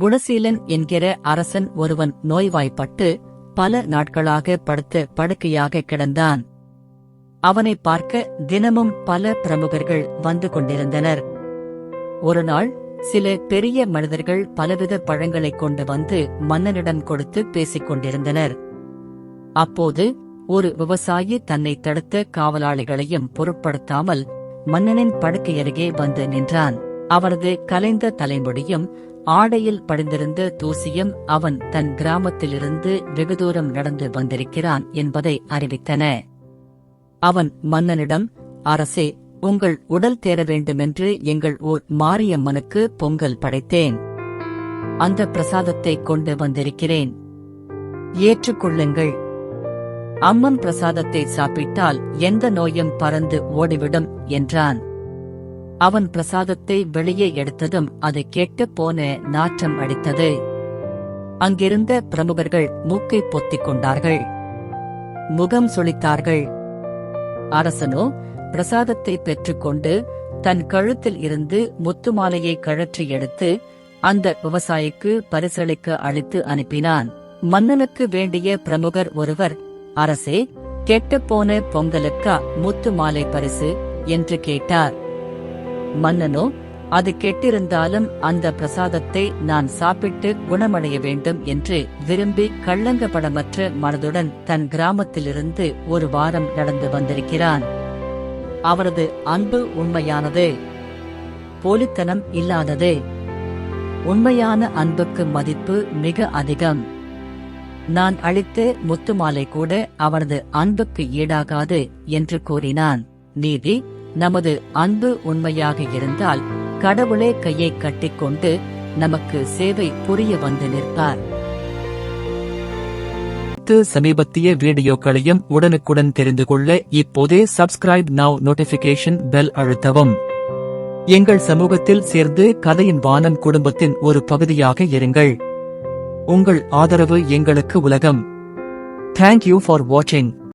குணசீலன் என்கிற அரசன் ஒருவன் நோய்வாய்ப்பட்டு பல நாட்களாக படுத்து படுக்கையாக கிடந்தான். அவனை பார்க்க தினமும் பல பிரமுகர்கள் வந்து கொண்டிருந்தனர். ஒருநாள் சில பெரிய மனிதர்கள் பலவித பழங்களைக் கொண்டு வந்து மன்னனிடம் கொடுத்து பேசிக் கொண்டிருந்தனர். அப்போது ஒரு விவசாயி தன்னை தடுத்த காவலாளிகளையும் பொருட்படுத்தாமல் மன்னனின் படுக்கை அருகே வந்து நின்றான். அவரது கலைந்த தலைமுடியும் ஆடையில் படிந்திருந்த தூசியும் அவன் தன் கிராமத்திலிருந்து வெகு தூரம் நடந்து வந்திருக்கிறான் என்பதை அறிவித்தன. அவன் மன்னனிடம் அரசே உங்கள் உடல் தேர வேண்டுமென்று எங்கள் ஊர் மாரியம்மனுக்கு பொங்கல் படைத்தேன். அந்த பிரசாதத்தை கொண்டு வந்திருக்கிறேன். ஏற்றுக்கொள்ளுங்கள் அம்மன் பிரசாதத்தை சாப்பிட்டால் எந்த நோயும் பறந்து ஓடிவிடும் என்றான். அவன் பிரசாதத்தை வெளியே எடுத்ததும் அதை கேட்டு போன நாற்றம் அடித்தது. அங்கிருந்த பிரமுகர்கள் மூக்கை பொத்திக் கொண்டார்கள். முகம் சுளித்தார்கள். அரசனோ பிரசாதத்தை பெற்றுக்கொண்டு தன் கழுத்தில் இருந்து முத்துமாலையை கழற்றி எடுத்து அந்த விவசாயிக்கு பரிசளிக்க அளித்து அனுப்பினான். மன்னனுக்கு வேண்டிய பிரமுகர் ஒருவர் அரசே கெட்டுப்போன பொங்கலுக்கா முத்து மாலை பரிசு? என்று கேட்டார். மன்னனோ அது கெட்டிருந்தாலும் அந்த பிரசாதத்தை நான் சாப்பிட்டு குணமடைய வேண்டும் என்று விரும்பி கள்ளங்கபடமற்ற மனதுடன் தன் கிராமத்திலிருந்து ஒரு வாரம் நடந்து வந்திருக்கிறான். அவரது அன்பு உண்மையானது. போலித்தனம் இல்லாதது. உண்மையான அன்புக்கு மதிப்பு மிக அதிகம். நான் அளித்த முத்துமாலை கூட அவனது அன்புக்கு ஈடாகாது என்று கூறினான். நீதி நமது அன்பு உண்மையாக இருந்தால் கடவுளே கையை கட்டிக்கொண்டு நமக்கு சேவை புரிய வந்து நிற்பார். சமீபத்திய வீடியோக்களையும் உடனுக்குடன் தெரிந்து கொள்ள இப்போதே சப்ஸ்கிரைப் நவ் நோட்டிபிகேஷன் பெல் அழுத்தவும். எங்கள் சமூகத்தில் சேர்ந்து கதையின் வானம் குடும்பத்தின் ஒரு பகுதியாக இருங்கள். உங்கள் ஆதரவு எங்களுக்கு உலகம். தேங்க்யூ ஃபார் வாட்சிங்